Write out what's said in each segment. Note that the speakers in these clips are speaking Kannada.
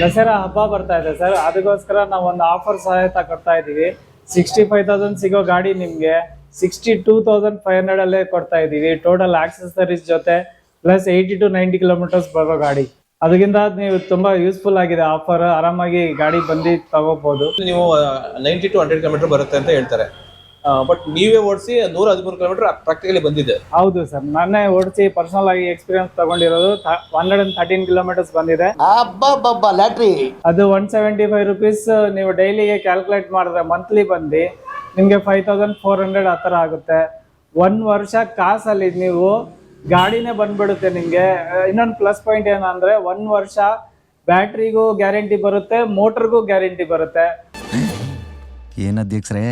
ದಸರಾ ಹಬ್ಬ ಬರ್ತಾ ಇದೆ ಸರ್. ಅದಕ್ಕೋಸ್ಕರ ನಾವು ಒಂದು ಆಫರ್ ಸಹಾಯತ ಕೊಡ್ತಾ ಇದ್ದೀವಿ ಸಿಕ್ಸ್ಟಿ ಫೈವ್ ತೌಸಂಡ್ ಸಿಗೋ ಗಾಡಿ ನಿಮಗೆ sixty two thousand five hundred ಅಲ್ಲೇ ಕೊಡ್ತಾ ಇದ್ದೀವಿ ಟೋಟಲ್ ಆಕ್ಸೆಸರೀಸ್ ಜೊತೆ plus eighty to ninety kilometres ಬರೋ ಗಾಡಿ. ಅದಕ್ಕಿಂತ ನೀವು ತುಂಬಾ ಯೂಸ್ಫುಲ್ ಆಗಿದೆ ಆಫರ್ ಆರಾಮಾಗಿ ಗಾಡಿ ಬಂದು ತಗೋಬಹುದು ನೀವು ನೈಂಟಿ ಟು ಹಂಡ್ರೆಡ್ ಕಿಲೋಮೀಟರ್ ಬರುತ್ತೆ ಅಂತ ಹೇಳ್ತಾರೆ. ಬಟ್ ನೀವೇ ಓಡಿಸಿ ನೂರ ಹದಿಮೂರು ಕಿಲೋಮೀಟರ್ ಪ್ರಾಕ್ಟಿಕಲಿ ಬಂದಿದೆ. ಹೌದು ಸರ್ ನಾನೇ ಓಡಿಸಿ ಪರ್ಸನಲ್ ಆಗಿ ಎಕ್ಸ್ಪೀರಿಯನ್ಸ್ ತಗೊಂಡಿರೋದು. One hundred and thirteen kilometres ಬಂದಿದೆ. ಲ್ಯಾಟ್ರಿ. ಅದು ಒನ್ ಸೆವೆಂಟಿ ಫೈವ್ ರುಪೀಸ್ ನೀವು ಡೈಲಿಗೆ ಕ್ಯಾಲ್ಕುಲೇಟ್ ಮಾಡಿದ್ರೆ ಮಂತ್ಲಿ ಬಂದು ನಿಮಗೆ ಫೈವ್ ತೌಸಂಡ್ ಫೋರ್ ಹಂಡ್ರೆಡ್ ಆ ಥರ ಆಗುತ್ತೆ. ಒನ್ ವರ್ಷ ಕಾಸಲ್ಲಿ ನೀವು ಗಾಡಿನೇ ಬಂದ್ಬಿಡುತ್ತೆ ನಿಮಗೆ. ಇನ್ನೊಂದು ಪ್ಲಸ್ ಪಾಯಿಂಟ್ ಏನಂದ್ರೆ ಒನ್ ವರ್ಷ ಬ್ಯಾಟ್ರಿಗೂ ಗ್ಯಾರಂಟಿ ಬರುತ್ತೆ ಮೋಟರ್ಗೂ ಗ್ಯಾರಂಟಿ ಬರುತ್ತೆ. ಏನ್ ಅಧ್ಯಕ್ಷರೇ?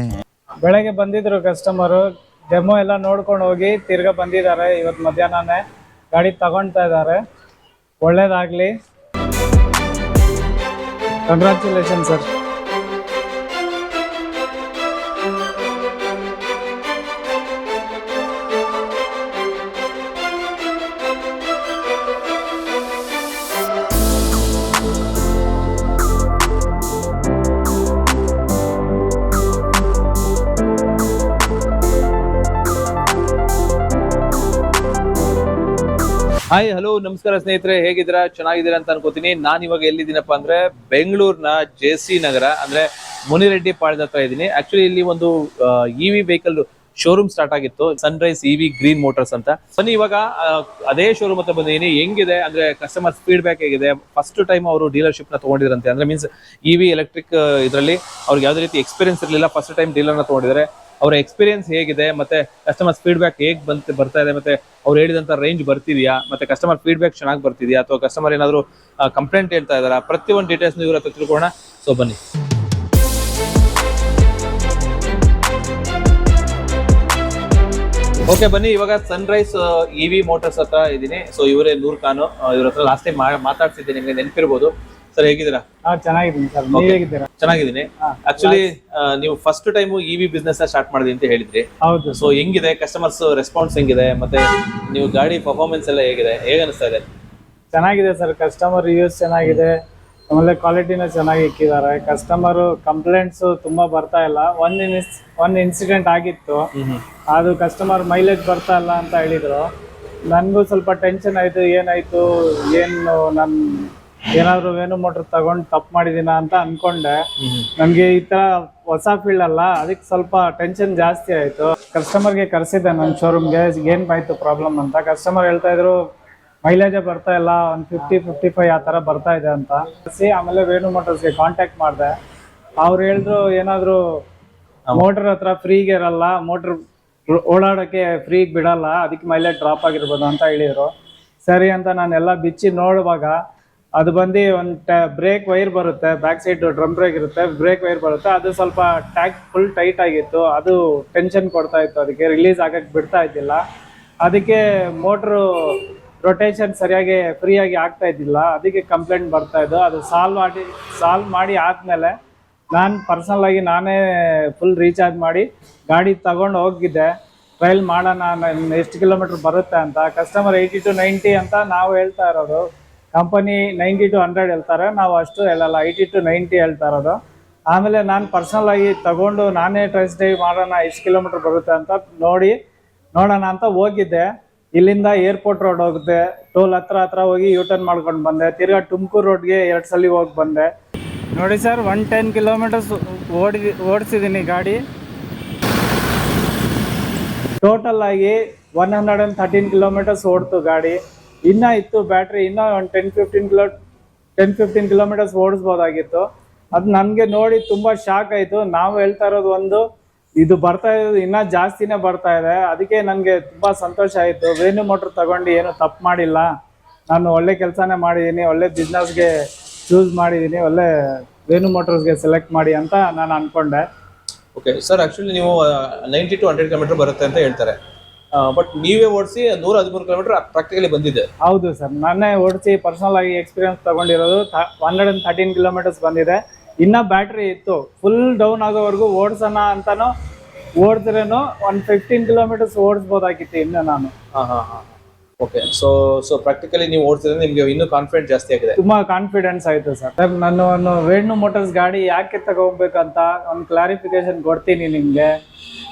ಬೆಳಗ್ಗೆ ಬಂದಿದ್ರು ಕಸ್ಟಮರು ಡೆಮೋ ಎಲ್ಲ ನೋಡ್ಕೊಂಡು ಹೋಗಿ ತಿರ್ಗಾ ಬಂದಿದ್ದಾರೆ. ಇವತ್ತು ಮಧ್ಯಾಹ್ನನೇ ಗಾಡಿ ತಗೊಳ್ತಾ ಇದ್ದಾರೆ. ಒಳ್ಳೇದಾಗ್ಲಿ. ಕಂಗ್ರ್ಯಾಚುಲೇಷನ್ ಸರ್ ಹಾಯ್ ಹಲೋ ನಮಸ್ಕಾರ ಸ್ನೇಹಿತರೆ, ಹೇಗಿದ್ದೀರಾ? ಚೆನ್ನಾಗಿದ್ದೀರಾ ಅಂತ ಅನ್ಕೋತೀನಿ. ನಾನು ಇವಾಗ ಎಲ್ಲಿದ್ದೀನಪ್ಪ ಅಂದ್ರೆ ಬೆಂಗಳೂರಿನ ಜೆ ಸಿ ನಗರ, ಅಂದ್ರೆ ಮುನಿರೆಡ್ಡಿ ಪಾಳ್ಯದ ಹತ್ರ ಇದ್ದೀನಿ. ಆಕ್ಚುಲಿ ಇಲ್ಲಿ ಒಂದು E V vehicle showroom start ಆಗಿತ್ತು. Sunrise E V green motors ಅಂತ. ಬನ್ನಿ, ಇವಾಗ ಅದೇ ಶೋರೂಮ್ ಹತ್ರ ಬಂದಿದ್ದೀನಿ. ಹೆಂಗಿದೆ? ಅಂದ್ರೆ ಕಸ್ಟಮರ್ ಫೀಡ್ಬ್ಯಾಕ್ ಹೇಗಿದೆ? ಫಸ್ಟ್ ಟೈಮ್ ಅವರು ಡೀಲರ್ಶಿಪ್ನ ತಗೊಂಡಿದ್ರಂತೆ. ಅಂದ್ರೆ ಮೀನ್ಸ್ ಇ ವಿ ಎಲೆಕ್ಟ್ರಿಕ್ ಇದರಲ್ಲಿ ಅವ್ರಿಗೆ ಯಾವುದೇ ರೀತಿ ಎಕ್ಸ್ಪೀರಿಯನ್ಸ್ ಇರಲಿಲ್ಲ. ಫಸ್ಟ್ ಟೈಮ್ ಡೀಲರ್ನ ತಗೊಂಡಿದ್ದಾರೆ. ಅವರ ಎಕ್ಸ್ಪೀರಿಯನ್ಸ್ ಹೇಗಿದೆ, ಮತ್ತೆ ಕಸ್ಟಮರ್ ಫೀಡ್ಬ್ಯಾಕ್ ಹೇಗೆ ಬಂತ, ಬರ್ತಾ ಇದೆ, ಮತ್ತೆ ಅವ್ರು ಹೇಳಿದಂತ ರೇಂಜ್ ಬರ್ತಿದೆಯಾ, ಮತ್ತೆ ಕಸ್ಟಮರ್ ಫೀಡ್ಬ್ಯಾಕ್ ಚೆನ್ನಾಗಿ ಬರ್ತಿದೆಯಾ, ಅಥವಾ ಕಸ್ಟಮರ್ ಏನಾದರೂ ಕಂಪ್ಲೇಂಟ್ ಹೇಳ್ತಾ ಇದಾರಾ ಪ್ರತಿಯೊಂದು ಡೀಟೇಲ್ಸ್ ಇವ್ರ ಹತ್ರ ತಿಳ್ಕೊಳ್ಳೋಣ. ಸೊ ಬನ್ನಿ. ಓಕೆ ಬನ್ನಿ. ಇವಾಗ ಸನ್ರೈಸ್ ಇ ವಿ ಮೋಟರ್ಸ್ ಹತ್ರ ಇದ್ದೀನಿ. ಸೊ ಇವರೇ ನೂರ್ ಖಾನು ಇವ್ರ ಹತ್ರ ಲಾಸ್ಟ್ ಟೈಮ್ ಮಾತಾಡ್ತಿದ್ದೀನಿ ನಿಮಗೆ ನೆನಪಿರ್ಬೋದು. ಸರ್ ಹೇಗಿದ್ದೀರಾ? ಹಾ ಚೆನ್ನಾಗಿದ್ದೀನಿ ಸರ್. ನೀವು ಹೇಗಿದ್ದೀರಾ? ಚೆನ್ನಾಗಿದ್ದೀನಿ. ಆಕ್ಚುಲಿ ನೀವು first time E V business start ಮಾಡಿದ್ರಿ ಅಂತ ಹೇಳಿದ್ರಿ. ಹೌದು ಸೊ ಹೆಂಗಿದೆ? ಕಸ್ಟಮರ್ಸ್ ರೆಸ್ಪಾನ್ಸ್ ಹೆಂಗಿದೆ? ಮತ್ತೆ ನೀವು ಗಾಡಿ ಪರ್ಫಾರ್ಮೆನ್ಸ್ ಎಲ್ಲ ಹೇಗಿದೆ? ಹೇಗೆ ಅನಿಸ್ತಾ ಇದೆ? ಚೆನ್ನಾಗಿದೆ ಸರ್. ಕಸ್ಟಮರ್ ರಿವ್ಯೂಸ್ ಚೆನ್ನಾಗಿದೆ. ಆಮೇಲೆ ಕ್ವಾಲಿಟಿನ ಚೆನ್ನಾಗಿ ಇಕ್ಕಿದ್ದಾರೆ. ಕಸ್ಟಮರ್ ಕಂಪ್ಲೇಂಟ್ಸ್ ತುಂಬಾ ಬರ್ತಾ ಇಲ್ಲ. ಒನ್ ಇನ್ಸ್ ಒಂದ್ ಇನ್ಸಿಡೆಂಟ್ ಆಗಿತ್ತು. ಅದು ಕಸ್ಟಮರ್ ಮೈಲೇಜ್ ಬರ್ತಾ ಇಲ್ಲ ಅಂತ ಹೇಳಿದ್ರು. ನನಗೂ ಸ್ವಲ್ಪ ಟೆನ್ಷನ್ ಆಯ್ತು. ಏನಾಯ್ತು? ಏನು ನನ್ ಏನಾದ್ರು ವೇಣು ಮೋಟರ್ ತಗೊಂಡ್ ತಪ್ಪು ಮಾಡಿದೀನ ಅಂತ ಅನ್ಕೊಂಡೆ. ನಮ್ಗೆ ಈ ತರ ಹೊಸ ಫೀಲ್ಡ್ ಅಲ್ಲ ಅದಕ್ಕೆ ಸ್ವಲ್ಪ ಟೆನ್ಷನ್ ಜಾಸ್ತಿ ಆಯ್ತು. ಕಸ್ಟಮರ್ಗೆ ಕರೆಸಿದ್ದೆ ನನ್ನ ಶೋರೂಮ್ಗೆ ಏನ್ ಆಯ್ತು ಪ್ರಾಬ್ಲಮ್ ಅಂತ. ಕಸ್ಟಮರ್ ಹೇಳ್ತಾ ಇದ್ರು ಮೈಲೇಜ್ ಬರ್ತಾ ಇಲ್ಲ ಒಂದು ಫಿಫ್ಟಿ ಫಿಫ್ಟಿ ಫೈವ್ ಆ ಥರ ಬರ್ತಾ ಇದೆ ಅಂತ. ಸಿ ಆಮೇಲೆ ವೇಣು ಮೋಟರ್ಸ್ಗೆ ಕಾಂಟ್ಯಾಕ್ಟ್ ಮಾಡಿದೆ. ಅವ್ರು ಹೇಳಿದ್ರು ಏನಾದ್ರು ಮೋಟರ್ ಹತ್ರ ಫ್ರೀಗೆ ಇರಲ್ಲ ಮೋಟರ್ ಓಡಾಡೋಕ್ಕೆ ಫ್ರೀಗೆ ಬಿಡಲ್ಲ ಅದಕ್ಕೆ ಮೈಲೇಜ್ ಡ್ರಾಪ್ ಆಗಿರ್ಬೋದು ಅಂತ ಹೇಳಿದ್ರು. ಸರಿ ಅಂತ ನಾನೆಲ್ಲ ಬಿಚ್ಚಿ ನೋಡುವಾಗ ಅದು ಬಂದು ಒಂದು ಬ್ರೇಕ್ ವೈರ್ ಬರುತ್ತೆ, ಬ್ಯಾಕ್ ಸೈಡ್ ಡ್ರಮ್ ಬ್ರೇಕ್ ಇರುತ್ತೆ, ಬ್ರೇಕ್ ವೈರ್ ಬರುತ್ತೆ. ಅದು ಸ್ವಲ್ಪ ಟ್ಯಾಕ್ ಫುಲ್ ಟೈಟ್ ಆಗಿತ್ತು, ಅದು ಟೆನ್ಷನ್ ಕೊಡ್ತಾ ಇತ್ತು, ಅದಕ್ಕೆ ರಿಲೀಸ್ ಆಗಕ್ಕೆ ಬಿಡ್ತಾ ಇದ್ದಿಲ್ಲ. ಅದಕ್ಕೆ ಮೋಟ್ರು ರೊಟೇಷನ್ ಸರಿಯಾಗಿ ಫ್ರೀಯಾಗಿ ಆಗ್ತಾ ಇದ್ದಿಲ್ಲ, ಅದಕ್ಕೆ ಕಂಪ್ಲೇಂಟ್ ಬರ್ತಾ ಇದ್ದು, ಅದು ಸಾಲ್ವ್ ಮಾಡಿ ಸಾಲ್ವ್ ಮಾಡಿ ಆದಮೇಲೆ ನಾನು ಪರ್ಸನಲ್ ಆಗಿ ನಾನೇ ಫುಲ್ ರೀಚಾರ್ಜ್ ಮಾಡಿ ಗಾಡಿ ತಗೊಂಡು ಹೋಗಿದ್ದೆ. ಟ್ರಯಲ್ ಮಾಡೋಣ ಎಷ್ಟು ಕಿಲೋಮೀಟ್ರ್ ಬರುತ್ತೆ ಅಂತ, ಕಸ್ಟಮರ್ ಏಯ್ಟಿ ಟು ನೈಂಟಿ ಅಂತ ನಾವು ಹೇಳ್ತಾ ಇರೋದು. ಕಂಪನಿ ನೈಂಟಿ ಟು ಹಂಡ್ರೆಡ್ ಹೇಳ್ತಾರೆ. ನಾವು ಅಷ್ಟು ಹೇಳಲ್ಲ. ಏಯ್ಟಿ ಟು ನೈಂಟಿ ಹೇಳ್ತಾ ಇರೋದು. ಆಮೇಲೆ ನಾನು ಪರ್ಸನಲ್ ಆಗಿ ತಗೊಂಡು ನಾನೇ ಟ್ರೈಸ್ ಡ್ರೈವ್ ಮಾಡೋಣ ಎಷ್ಟು ಕಿಲೋಮೀಟರ್ ಬರುತ್ತೆ ಅಂತ ನೋಡಿ ನೋಡೋಣ ಅಂತ ಹೋಗಿದ್ದೆ. ಇಲ್ಲಿಂದ ಏರ್ಪೋರ್ಟ್ ರೋಡ್ ಹೋಗುತ್ತೆ ಟೋಲ್ ಹತ್ರ ಹತ್ರ ಹೋಗಿ ಯೂ ಟರ್ನ್ ಮಾಡ್ಕೊಂಡು ಬಂದೆ. ತಿರ್ಗಾ ತುಮಕೂರು ರೋಡ್ಗೆ ಎರಡು ಸಲ ಹೋಗಿ ಬಂದೆ. ನೋಡಿ ಸರ್ ಒನ್ ಟೆನ್ ಕಿಲೋಮೀಟರ್ಸ್ ಓಡಿ ಓಡಿಸಿದ್ದೀನಿ ಗಾಡಿ. ಟೋಟಲ್ ಆಗಿ one hundred and thirteen kilometres ಓಡ್ತು ಗಾಡಿ. ಇನ್ನ ಇತ್ತು ಬ್ಯಾಟ್ರಿ, ಇನ್ನ ಒಂದು ten fifteen kilo ten fifteen kilometres ಓಡಿಸ್ಬೋದಾಗಿತ್ತು. ಅದು ನನಗೆ ನೋಡಿ ತುಂಬಾ ಶಾಕ್ ಆಯಿತು. ನಾವು ಹೇಳ್ತಾ ಇರೋದು ಒಂದು, ಇದು ಬರ್ತಾ ಇರೋದು ಇನ್ನೂ ಜಾಸ್ತಿನೇ ಬರ್ತಾ ಇದೆ. ಅದಕ್ಕೆ ನನಗೆ ತುಂಬಾ ಸಂತೋಷ ಆಯಿತು. ವೇನು ಮೋಟ್ರ್ ತಗೊಂಡು ಏನು ತಪ್ಪು ಮಾಡಿಲ್ಲ. ನಾನು ಒಳ್ಳೆ ಕೆಲಸನೇ ಮಾಡಿದ್ದೀನಿ ಒಳ್ಳೆ ಬಿಸ್ನೆಸ್ಗೆ ಚೂಸ್ ಮಾಡಿದ್ದೀನಿ ಒಳ್ಳೆ ವೇನು ಮೋಟರ್ಸ್ಗೆ ಸೆಲೆಕ್ಟ್ ಮಾಡಿ ಅಂತ ನಾನು ಅನ್ಕೊಂಡೆ. ಓಕೆ ಸರ್ ಆಕ್ಚುಲಿ ನೀವು ನೈಂಟಿ ಟು ಹಂಡ್ರೆಡ್ ಕಿಲೋಮೀಟರ್ ಬರುತ್ತೆ ಅಂತ ಹೇಳ್ತಾರೆ. ಬಟ್ ನೀವೇ ಓಡಿಸಿ ನೂರ ಹದಿಮೂರು ಕಿಲೋಮೀಟರ್ ಪ್ರಾಕ್ಟಿಕಲಿ ಬಂದಿದೆ. ಹೌದು ಸರ್ ನಾನೇ ಓಡಿಸಿ ಪರ್ಸನಲ್ ಆಗಿ ಎಕ್ಸ್ಪೀರಿಯನ್ಸ್ ತಗೊಂಡಿರೋದು. One hundred and thirteen kilometres ಬಂದಿದೆ. ಇನ್ನ ಬ್ಯಾಟ್ರಿ ಇತ್ತು. ಫುಲ್ ಡೌನ್ ಆಗೋವರೆಗೂ ಓಡಿಸೋಣ ಅಂತಾನು ಓಡಿದ್ರೇನು ಒಂದು ಫಿಫ್ಟೀನ್ ಕಿಲೋಮೀಟರ್ಸ್ ಓಡಿಸ್ಬೋದಾಗಿತ್ತು ಇನ್ನು ನಾನು. ಹಾ ಹಾ ಹಾ. ಓಕೆ ಸೊ ಸೊ ಪ್ರಾಕ್ಟಿಕಲಿ ನೀವು ಓಡ್ತಿದ್ರೆ ನಿಮ್ಗೆ ಇನ್ನೂ ಕಾನ್ಫಿಡೆಂಟ್ ಜಾಸ್ತಿ ಆಗಿದೆ. ತುಂಬಾ ಕಾನ್ಫಿಡೆನ್ಸ್ ಆಯ್ತು ಸರ್ ಸರ್ ನಾನು ಒಂದು ವೇಣು ಮೋಟರ್ಸ್ ಗಾಡಿ ಯಾಕೆ ತಗೋಬೇಕಂತ ಒಂದು ಕ್ಲಾರಿಫಿಕೇಶನ್ ಕೊಡ್ತೀನಿ ನಿಮ್ಗೆ.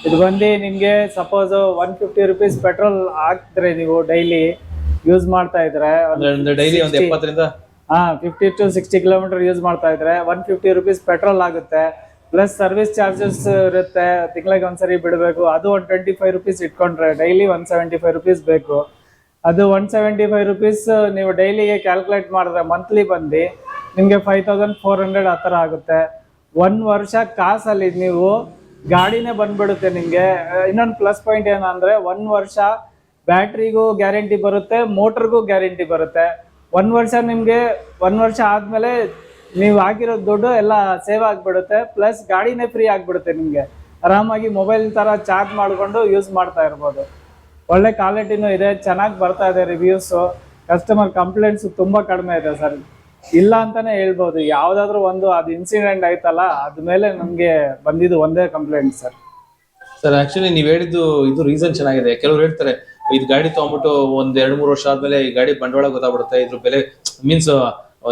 ಇದು ಬಂದು ನಿಮ್ಗೆ suppose one fifty rupees petrol ಹಾಕಿದ್ರೆ ನೀವು ಡೈಲಿ ಯೂಸ್ ಮಾಡ್ತಾ ಇದ್ರೆ ಡೈಲಿ ಒಂದು 60 ಎಪ್ಪತ್ತರಿಂದ? ಹಾ fifty to sixty kilometre use ಮಾಡ್ತಾ ಇದ್ರೆ ಒನ್ ಫಿಫ್ಟಿ ರುಪೀಸ್ ಪೆಟ್ರೋಲ್ ಆಗುತ್ತೆ. ಪ್ಲಸ್ ಸರ್ವಿಸ್ ಚಾರ್ಜಸ್ ಇರುತ್ತೆ. ತಿಂಗಳಿಗೆ ಒಂದ್ಸರಿ ಬಿಡಬೇಕು. ಅದು ಒನ್ ಟ್ವೆಂಟಿ ಫೈವ್ ರುಪೀಸ್ ಇಟ್ಕೊಂಡ್ರೆ daily one seventy five rupees ಬೇಕು. ಅದು ಒನ್ ಸೆವೆಂಟಿ ಫೈವ್ ರುಪೀಸ್ ನೀವು ಡೈಲಿಗೆ ಕ್ಯಾಲ್ಕುಲೇಟ್ ಮಾಡಿದ್ರೆ ಮಂತ್ಲಿ ಬಂದು ನಿಮಗೆ ಫೈವ್ ತೌಸಂಡ್ ಫೋರ್ ಹಂಡ್ರೆಡ್ ಆ ಥರ ಆಗುತ್ತೆ. ಒನ್ ವರ್ಷ ಕಾಸಲ್ಲಿ ನೀವು ಗಾಡಿನೇ ಬಂದ್ಬಿಡುತ್ತೆ ನಿಮಗೆ. ಇನ್ನೊಂದು ಪ್ಲಸ್ ಪಾಯಿಂಟ್ ಏನಂದರೆ ಒನ್ ವರ್ಷ ಬ್ಯಾಟ್ರಿಗೂ ಗ್ಯಾರಂಟಿ ಬರುತ್ತೆ ಮೋಟ್ರಿಗೂ ಗ್ಯಾರಂಟಿ ಬರುತ್ತೆ. ಒನ್ ವರ್ಷ ನಿಮಗೆ ಒನ್ ವರ್ಷ ಆದಮೇಲೆ ನೀವು ಹಾಕಿರೋ ದುಡ್ಡು ಎಲ್ಲ ಸೇವ್ ಆಗಿಬಿಡುತ್ತೆ ಪ್ಲಸ್ ಗಾಡಿನೇ ಫ್ರೀ ಆಗಿಬಿಡುತ್ತೆ ನಿಮಗೆ. ಆರಾಮಾಗಿ ಮೊಬೈಲ್ ಥರ ಚಾರ್ಜ್ ಮಾಡಿಕೊಂಡು ಯೂಸ್ ಮಾಡ್ತಾ ಇರ್ಬೋದು. ಒಳ್ಳೆ ಕ್ವಾಲಿಟಿನೂ ಇದೆ ಚೆನ್ನಾಗಿ ಬರ್ತಾ ಇದೆ ರಿವ್ಯೂಸು ಕಸ್ಟಮರ್ ಕಂಪ್ಲೇಂಟ್ಸ್ ತುಂಬಾ ಕಡಿಮೆ ಇದೆ ಸರ್. ಇಲ್ಲ ಅಂತಾನೆ ಹೇಳ್ಬೋದು. ಯಾವ್ದಾದ್ರು ಒಂದು ಅದು ಇನ್ಸಿಡೆಂಟ್ ಆಯ್ತಲ್ಲ ಅದ್ಮೇಲೆ ನಮ್ಗೆ ಬಂದಿದ್ದು ಒಂದೇ ಕಂಪ್ಲೇಂಟ್ ಸರ್. ಸರ್ ಆಕ್ಚುಲಿ ನೀವ್ ಹೇಳಿದ್ದು ಇದು ರೀಸನ್ ಚೆನ್ನಾಗಿದೆ. ಕೆಲವ್ರು ಹೇಳ್ತಾರೆ ಇದು ಗಾಡಿ ತಗೊಂಡ್ಬಿಟ್ಟು ಒಂದ್ ಎರಡ್ ಮೂರು ವರ್ಷ ಆದ್ಮೇಲೆ ಈ ಗಾಡಿ ಬಂಡವಾಳ ಗೊತ್ತಾಗ್ಬಿಡುತ್ತೆ. ಇದ್ರ ಬೆಲೆ ಮೀನ್ಸ್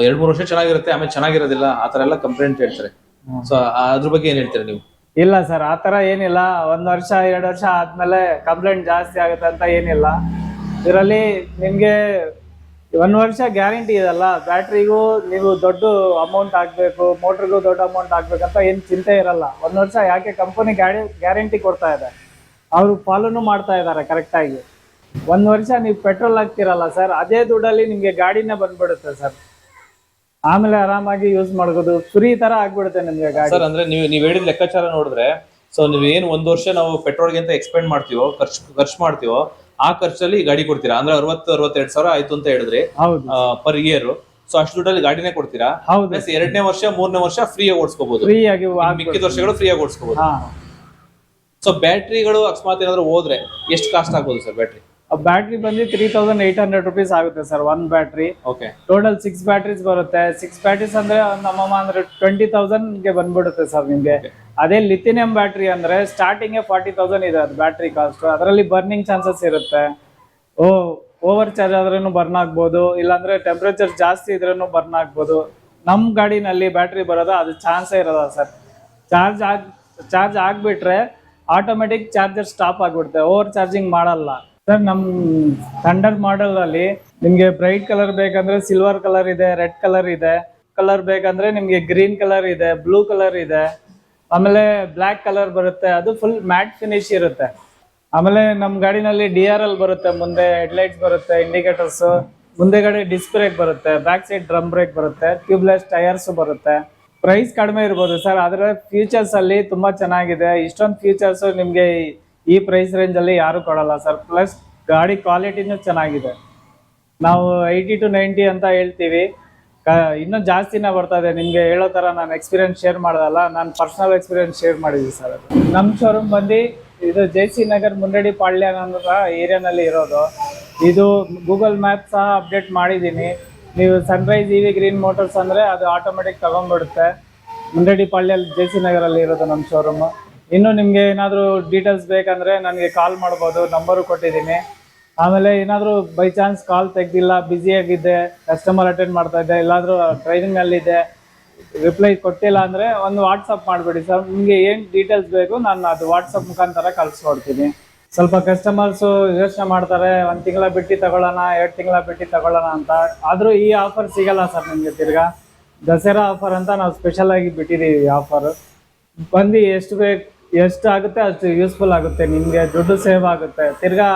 ಎರಡ್ ಮೂರು ವರ್ಷ ಚೆನ್ನಾಗಿರುತ್ತೆ ಆಮೇಲೆ ಚೆನ್ನಾಗಿರೋದಿಲ್ಲ. ಆ ತರ ಎಲ್ಲ ಕಂಪ್ಲೇಂಟ್ ಹೇಳ್ತಾರೆ. ಸೊ ಅದ್ರ ಬಗ್ಗೆ ಏನ್ ಹೇಳ್ತೀರಾ ನೀವು? ಇಲ್ಲ ಸರ್, ಆ ಥರ ಏನಿಲ್ಲ. ಒಂದು ವರ್ಷ, ಎರಡು ವರ್ಷ ಆದ್ಮೇಲೆ ಕಂಪ್ಲೇಂಟ್ ಜಾಸ್ತಿ ಆಗುತ್ತೆ ಅಂತ ಏನಿಲ್ಲ. ಇದರಲ್ಲಿ ನಿಮಗೆ ಒಂದು ವರ್ಷ ಗ್ಯಾರಂಟಿ ಇದಲ್ಲ. ಬ್ಯಾಟ್ರಿಗೂ ನೀವು ದೊಡ್ಡ ಅಮೌಂಟ್ ಹಾಕಬೇಕು ಮೋಟ್ರಿಗೂ ದೊಡ್ಡ ಅಮೌಂಟ್ ಹಾಕ್ಬೇಕಂತ ಏನು ಚಿಂತೆ ಇರಲ್ಲ. ಒಂದು ವರ್ಷ ಯಾಕೆ ಕಂಪನಿ ಗಾಡಿ ಗ್ಯಾರಂಟಿ ಕೊಡ್ತಾ ಇದೆ? ಅವರು ಫಾಲೋನು ಮಾಡ್ತಾ ಇದ್ದಾರೆ ಕರೆಕ್ಟಾಗಿ ಒಂದು ವರ್ಷ ನೀವು ಪೆಟ್ರೋಲ್ ಹಾಕ್ತಿರಲ್ಲ ಸರ್, ಅದೇ ದುಡ್ಡಲ್ಲಿ ನಿಮಗೆ ಗಾಡಿನೇ ಬಂದ್ಬಿಡುತ್ತೆ ಸರ್. ಆಮೇಲೆ ಆರಾಮಾಗಿ ಯೂಸ್ ಮಾಡ್ಬೋದು. ಫ್ರೀ ತರ ಆಗ್ಬಿಡುತ್ತೆ ನಿಮ್ಗೆ ಗಾಡಿ. ಸರ್ ಅಂದ್ರೆ ನೀವು ನೀವು ಹೇಳಿದ ಲೆಕ್ಕಾಚಾರ ನೋಡಿದ್ರೆ ಸೊ ನೀವು ಏನು ಒಂದ್ ವರ್ಷ ನಾವು ಪೆಟ್ರೋಲ್ಗೆ ಅಂತ ಎಕ್ಸ್ಪೆಂಡ್ ಮಾಡ್ತೀವೋ ಖರ್ಚು ಖರ್ಚು ಮಾಡ್ತೀವೋ ಆ ಖರ್ಚಲ್ಲಿ ಗಾಡಿ ಕೊಡ್ತೀರಾ? ಅಂದ್ರೆ ಅರವತ್ತು ಅರವತ್ತೆರಡು ಸಾವಿರ ಆಯ್ತು ಅಂತ ಹೇಳಿದ್ರಿ ಹೌದು. ಪರ್ ಇಯರ್ ಸೊ ಅಷ್ಟು ದುಡ್ಡಲ್ಲಿ ಗಾಡಿನೇ ಕೊಡ್ತೀರಾ? ಹೌದು. ಪ್ಲಸ್ ಎರಡನೇ ವರ್ಷ ಮೂರನೇ ವರ್ಷ ಫ್ರೀಯಾಗಿ ಆಗಿ ಓಡಿಸ್ಕೋಬಹುದು ಫ್ರೀ ಆಗಿ ಮಿಕ್ಕಿದ ವರ್ಷಗಳು ಫ್ರೀಯಾಗಿ ಆಗಿ ಓಡಿಸ್ಕೋಬಹುದು ಹಾ. ಸೊ ಬ್ಯಾಟ್ರಿಗಳು ಅಕಸ್ಮಾತ್ ಏನಾದ್ರು ಹೋದ್ರೆ ಎಷ್ಟು ಕಾಸ್ಟ್ ಆಗ್ಬೋದು ಸರ್ ಬ್ಯಾಟ್ರಿ ಬ್ಯಾಟ್ರಿ ಬಂದು three thousand eight hundred rupees ಆಗುತ್ತೆ sir one battery. Okay total six batteries ಬರುತ್ತೆ. ಸಿಕ್ಸ್ ಬ್ಯಾಟ್ರೀಸ್ ಅಂದ್ರೆ ನಮ್ಮಮ್ಮ ಅಂದ್ರೆ ಟ್ವೆಂಟಿ ತೌಸಂಡ್ಗೆ ಬಂದ್ಬಿಡುತ್ತೆ ಸರ್ ನಿಮಗೆ. ಅದೇ ಲಿಥಿನಿಯಂ ಬ್ಯಾಟ್ರಿ ಅಂದ್ರೆ ಸ್ಟಾರ್ಟಿಂಗ್ ಫಾರ್ಟಿ ತೌಸಂಡ್ ಇದೆ ಅದು ಬ್ಯಾಟ್ರಿ ಕಾಸ್ಟ್ ಅದರಲ್ಲಿ ಬರ್ನಿಂಗ್ ಚಾನ್ಸಸ್ ಇರುತ್ತೆ. ಓ ಓವರ್ ಚಾರ್ಜ್ ಆದ್ರೂ ಬರ್ನ್ ಆಗ್ಬೋದು ಇಲ್ಲಾಂದ್ರೆ ಟೆಂಪ್ರೇಚರ್ ಜಾಸ್ತಿ ಇದ್ರೂ ಬರ್ನ್ ಆಗ್ಬೋದು. ನಮ್ಮ ಗಾಡಿನಲ್ಲಿ ಬ್ಯಾಟ್ರಿ ಬರೋದು ಅದು ಚಾನ್ಸೇ ಇರೋದ ಸರ್. ಚಾರ್ಜ್ ಆಗಿ ಚಾರ್ಜ್ ಆಗಿಬಿಟ್ರೆ ಆಟೋಮೆಟಿಕ್ ಚಾರ್ಜರ್ ಸ್ಟಾಪ್ ಆಗಿಬಿಡುತ್ತೆ. ಓವರ್ ಚಾರ್ಜಿಂಗ್ ಮಾಡಲ್ಲ. ಸರ್ ನಮ್ಮ ಥಂಡರ್ ಮಾಡೆಲ್ ಅಲ್ಲಿ ನಿಮ್ಗೆ ಬ್ರೈಟ್ ಕಲರ್ ಬೇಕಂದ್ರೆ ಸಿಲ್ವರ್ ಕಲರ್ ಇದೆ ರೆಡ್ ಕಲರ್ ಇದೆ. ಕಲರ್ ಬೇಕಂದ್ರೆ ನಿಮ್ಗೆ ಗ್ರೀನ್ ಕಲರ್ ಇದೆ ಬ್ಲೂ ಕಲರ್ ಇದೆ. ಆಮೇಲೆ ಬ್ಲ್ಯಾಕ್ ಕಲರ್ ಬರುತ್ತೆ, ಅದು ಫುಲ್ ಮ್ಯಾಟ್ ಫಿನಿಶ್ ಇರುತ್ತೆ. ಆಮೇಲೆ ನಮ್ಮ ಗಾಡಿನಲ್ಲಿ ಡಿ ಆರ್ ಎಲ್ ಬರುತ್ತೆ, ಮುಂದೆ ಹೆಡ್ಲೈಟ್ಸ್ ಬರುತ್ತೆ ಇಂಡಿಕೇಟರ್ಸ್ ಮುಂದೆಗಡೆ ಡಿಸ್ ಬ್ರೇಕ್ ಬರುತ್ತೆ ಬ್ಯಾಕ್ ಸೈಡ್ ಡ್ರಮ್ ಬ್ರೇಕ್ ಬರುತ್ತೆ ಟ್ಯೂಬ್ಲೆಸ್ ಟೈರ್ಸ್ ಬರುತ್ತೆ. ಪ್ರೈಸ್ ಕಡಿಮೆ ಇರ್ಬೋದು ಸರ್, ಆದರೆ ಫ್ಯೂಚರ್ಸ್ ಅಲ್ಲಿ ತುಂಬಾ ಚೆನ್ನಾಗಿದೆ. ಇಷ್ಟೊಂದು ಫ್ಯೂಚರ್ಸ್ ನಿಮಗೆ ಈ ಪ್ರೈಸ್ ರೇಂಜ್ ಅಲ್ಲಿ ಯಾರು ಕೊಡಲ್ಲ ಸರ್ ಪ್ಲಸ್ ಗಾಡಿ ಕ್ವಾಲಿಟಿನೂ ಚೆನ್ನಾಗಿದೆ. ನಾವು ಏಯ್ಟಿ ಟು ನೈಂಟಿ ಅಂತ ಹೇಳ್ತೀವಿ. ಇನ್ನೂ ಜಾಸ್ತಿನೇ ಬರ್ತಾ ಇದೆ. ನಿಮಗೆ ಹೇಳೋ ಥರ ನಾನು ಎಕ್ಸ್ಪೀರಿಯನ್ಸ್ ಶೇರ್ ಮಾಡೋದಲ್ಲ. ನಾನು ಪರ್ಸ್ನಲ್ ಎಕ್ಸ್ಪೀರಿಯನ್ಸ್ ಶೇರ್ ಮಾಡಿದ್ವಿ ಸರ್ ನಮ್ಮ ಶೋರೂಮ್ ಬಂದು ಇದು ಜೆ ಸಿ ನಗರ್ ಮುಂಡಡಿ ಪಾಳ್ಯ ಅನ್ನೋ ಏರಿಯಾನಲ್ಲಿ ಇರೋದು. ಇದು ಗೂಗಲ್ ಮ್ಯಾಪ್ ಸಹ ಅಪ್ಡೇಟ್ ಮಾಡಿದ್ದೀನಿ ನೀವು ಸನ್ರೈಸ್ ಇ ಗ್ರೀನ್ ಮೋಟರ್ಸ್ ಅಂದರೆ ಅದು ಆಟೋಮೆಟಿಕ್ ತಗೊಂಡ್ಬಿಡುತ್ತೆ. ಮುಂಡಡಿ ಪಾಳ್ಯಲ್ಲಿ ಜೆ ಸಿ ನಗರಲ್ಲಿ ಇರೋದು ನಮ್ಮ ಶೋರೂಮು ಇನ್ನು ನಿಮಗೆ ಏನಾದರೂ ಡೀಟೇಲ್ಸ್ ಬೇಕಂದರೆ ನನಗೆ ಕಾಲ್ ಮಾಡ್ಬೋದು ನಂಬರು ಕೊಟ್ಟಿದ್ದೀನಿ. ಆಮೇಲೆ ಏನಾದರೂ ಬೈ ಚಾನ್ಸ್ ಕಾಲ್ ತೆಗ್ದಿಲ್ಲ ಆಗಿದ್ದೆ ಕಸ್ಟಮರ್ ಅಟೆಂಡ್ ಮಾಡ್ತಾ ಇದ್ದೆ ಇಲ್ಲಾದರೂ ಟ್ರೈನಿಂಗ್ನಲ್ಲಿದ್ದೆ ರಿಪ್ಲೈ ಕೊಟ್ಟಿಲ್ಲ ಅಂದರೆ ಒಂದು ವಾಟ್ಸಪ್ ಮಾಡಿಬಿಡಿ ಸರ್ ನಿಮಗೆ ಏನು ಡೀಟೇಲ್ಸ್ ಬೇಕು ನಾನು ಅದು ವಾಟ್ಸಪ್ ಮುಖಾಂತರ ಕಳಿಸ್ಕೊಡ್ತೀನಿ. ಸ್ವಲ್ಪ ಕಸ್ಟಮರ್ಸು ಯೋಚನೆ ಮಾಡ್ತಾರೆ, ಒಂದು ತಿಂಗಳ ಬಿಟ್ಟು ತಗೊಳ್ಳೋಣ, ಎರಡು ತಿಂಗಳ ಬಿಟ್ಟು ತಗೊಳ್ಳೋಣ ಅಂತ. ಆದರೂ ಈ ಆಫರ್ ಸಿಗಲ್ಲ ಸರ್ ನಿಮಗೆ ತಿರ್ಗಾ. ದಸರಾ ಆಫರ್ ಅಂತ ನಾವು ಸ್ಪೆಷಲ್ ಆಗಿ ಬಿಟ್ಟಿದ್ದೀವಿ ಆಫರ್ ಬಂದು ಎಷ್ಟು ಬೇಕು? ಎಷ್ಟು ಆಗುತ್ತೆ ಅಷ್ಟು ಯೂಸ್ಫುಲ್ ಆಗುತ್ತೆ ನಿಮಗೆ ದುಡ್ಡು ಸೇವ್ ಆಗುತ್ತೆ. ತಿರ್ಗಾ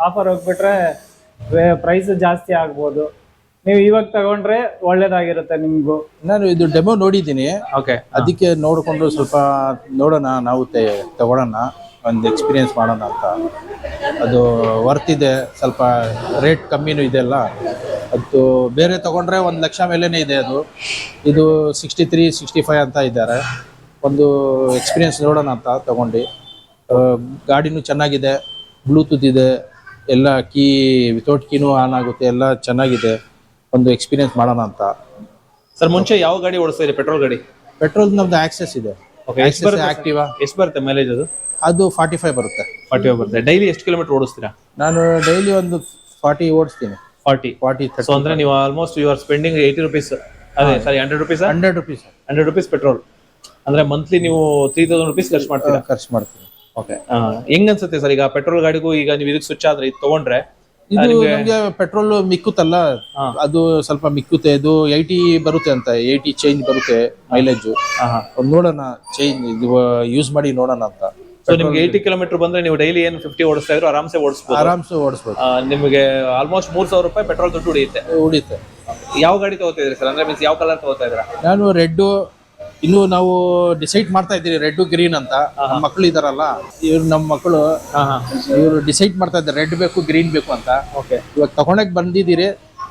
ಆಫರ್ ಹೋಗ್ಬಿಟ್ರೆ ಪ್ರೈಸ್ ಜಾಸ್ತಿ ಆಗ್ಬೋದು. ನೀವು ಇವಾಗ ತಗೊಂಡ್ರೆ ಒಳ್ಳೇದಾಗಿರುತ್ತೆ ನಿಮಗೂ. ನಾನು ಇದು ಡೆಮೋ ನೋಡಿದ್ದೀನಿ. ಓಕೆ ಅದಕ್ಕೆ ನೋಡಿಕೊಂಡು ಸ್ವಲ್ಪ ನೋಡೋಣ ನಾವು ತೆ- ತಗೊಳ್ಳೋಣ ಒಂದು ಎಕ್ಸ್ಪೀರಿಯನ್ಸ್ ಮಾಡೋಣ ಅಂತ. ಅದು ವರ್ತ್ ಇದೆ ಸ್ವಲ್ಪ ರೇಟ್ ಕಮ್ಮಿನೂ ಇದೆ ಅಲ್ಲ. ಅದು ಬೇರೆ ತಗೊಂಡ್ರೆ ಒಂದು ಲಕ್ಷ ಮೇಲೇ ಇದೆ ಅದು. ಇದು ಸಿಕ್ಸ್ಟಿ ತ್ರೀ ಸಿಕ್ಸ್ಟಿ ಫೈವ್ ಅಂತ ಇದ್ದಾರೆ. ಒಂದು ಎಕ್ಸ್ಪೀರಿಯನ್ಸ್ ನೋಡೋಣ ಅಂತ ತಗೊಂಡು. ಗಾಡಿನೂ ಚೆನ್ನಾಗಿದೆ ಬ್ಲೂಟೂತ್ ಇದೆ ಎಲ್ಲ ಕೀ ವಿತೌಟ್ ಕೀನೂ ಆನ್ ಆಗುತ್ತೆ ಎಲ್ಲ ಚೆನ್ನಾಗಿದೆ. ಒಂದು ಎಕ್ಸ್ಪೀರಿಯನ್ಸ್ ಮಾಡೋಣ ಅಂತ. ಸರ್ ಮುಂಚೆ ಯಾವ ಗಾಡಿ ಓಡಿಸ್ತಾ ಇದ್ರಿ? ಪೆಟ್ರೋಲ್ ಗಾಡಿ? ಪೆಟ್ರೋಲ್ ನಮ್ದು ಆಕ್ಸೆಸ್ ಇದೆ. ಆಕ್ಟಿವಾ ಎಷ್ಟು ಬರುತ್ತೆ? ಮೈಲೇಜ್ ಅದು? ಅದು ಫಾರ್ಟಿ ಫೈವ್ ಬರುತ್ತೆ. ಫಾರ್ಟಿ ಫೈವ್ ಬರುತ್ತೆ. ಡೈಲಿ ಎಷ್ಟು ಕಿಲೋಮೀಟರ್ ಓಡಿಸ್ತೀರಾ? ನಾನು ಡೈಲಿ ಒಂದು ಫಾರ್ಟಿ ಓಡಿಸ್ತೀನಿ. ಫಾರ್ಟಿ ಫಾರ್ಟಿ ಸೊ ಅಂದ್ರೆ ನೀವು almost you are spending eighty rupees ಅದೇ sorry hundred rupees hundred rupees hundred rupees petrol ಅಂದ್ರೆ ಮಂತ್ಲಿ ನೀವು ತ್ರೀ ತೌಸಂಡ್ ರುಪೀಸ್ ಖರ್ಚು ಮಾಡ್ತೀರಾ? ಖರ್ಚು ಮಾಡ್ತೀನಿ ಓಕೆ ಹೆಂಗ್ ಅನ್ಸುತ್ತೆ ಸರ್? ಈಗ ಪೆಟ್ರೋಲ್ ಗಾಡಿಗೂ ಈಗ ನೀವು ಇದಕ್ಕೆ ಸ್ವಿಚ್ ಆದ್ರೆ ಇದು ತಗೊಂಡ್ರೆ ಇದು ನಮ್ಗೆ ಪೆಟ್ರೋಲ್ ಮಿಕ್ಕುತ್ತಲ್ಲ ಅದು ಸ್ವಲ್ಪ ಮಿಕ್ಕುತ್ತೆ. ಇದು ಏಯ್ಟಿ ಬರುತ್ತೆ ಅಂತ ಏಯ್ಟಿ ಚೇಂಜ್ ಬರುತ್ತೆ ಮೈಲೇಜ್ ನೋಡೋಣ ಚೇಂಜ್ ಇದು ಯೂಸ್ ಮಾಡಿ ನೋಡೋಣ ಅಂತ. ಸೊ ನಿಮ್ಗೆ ಏಯ್ಟಿ ಕಿಲೋಮೀಟರ್ ಬಂದ್ರೆ ನೀವು ಡೈಲಿ ಏನು ಫಿಫ್ಟಿ ಓಡಿಸ್ತಾ ಇದ್ರು ಆರಾಮ್ಸೆ ಓಡಿಸ್ಬೋದು. ಆರಾಮ್ಸೆ ಓಡಿಸ್ಬೋದು. ನಿಮ್ಗೆ ನಿಮಗೆ ಆಲ್ಮೋಸ್ಟ್ ಮೂರ್ ಸಾವಿರ ರೂಪಾಯಿ ಪೆಟ್ರೋಲ್ ದುಡ್ಡು ಉಳಿಯುತ್ತೆ ಉಳಿಯುತ್ತೆ ಯಾವ ಗಾಡಿ ತಗೋತಾ ಇದ್ರಿ ಸರ್? ಅಂದ್ರೆ ಮೀನ್ಸ್ ಯಾವ ಕಲರ್ ತಗೋತಾ ಇದ್ರ ನಾನು ರೆಡ್ ಇನ್ನು ನಾವು ಡಿಸೈಡ್ ಮಾಡ್ತಾ ಇದ್ದೀವಿ ರೆಡ್ ಗ್ರೀನ್ ಅಂತ. ನಮ್ಮ ಮಕ್ಕಳು ಇದಾರಲ್ಲ ಇವ್ರು ನಮ್ಮ ಮಕ್ಕಳು ಇವರು ಡಿಸೈಡ್ ಮಾಡ್ತಾ ಇದ್ದಾರೆ ರೆಡ್ ಬೇಕು ಗ್ರೀನ್ ಬೇಕು ಅಂತ. ಓಕೆ ಇವಾಗ ತಗೊಂಡಕ್ ಬಂದಿದ್ದೀರಿ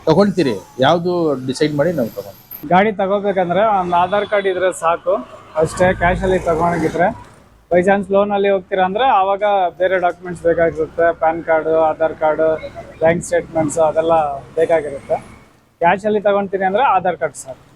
ತಗೊಳ್ತೀರಿ. ಯಾವುದು ಡಿಸೈಡ್ ಮಾಡಿ ನಾವು ತಗೊಂಡು. ಗಾಡಿ ತಗೋಬೇಕಂದ್ರೆ ಒಂದು ಆಧಾರ್ ಕಾರ್ಡ್ ಇದ್ರೆ ಸಾಕು. ಅಷ್ಟೇ ಕ್ಯಾಶಲ್ಲಿ ತಗೊಂಡಿದ್ರೆ ಬೈ ಚಾನ್ಸ್ ಲೋನಲ್ಲಿ ಹೋಗ್ತೀರಾ ಅಂದ್ರೆ ಆವಾಗ ಬೇರೆ ಡಾಕ್ಯುಮೆಂಟ್ಸ್ ಬೇಕಾಗಿರುತ್ತೆ. PAN card Aadhaar card bank statements ಅದೆಲ್ಲ ಬೇಕಾಗಿರುತ್ತೆ. ಕ್ಯಾಶಲ್ಲಿ ತಗೊಂತೀನಿ ಅಂದ್ರೆ ಆಧಾರ್ ಕಾರ್ಡ್ ಸಾಕು.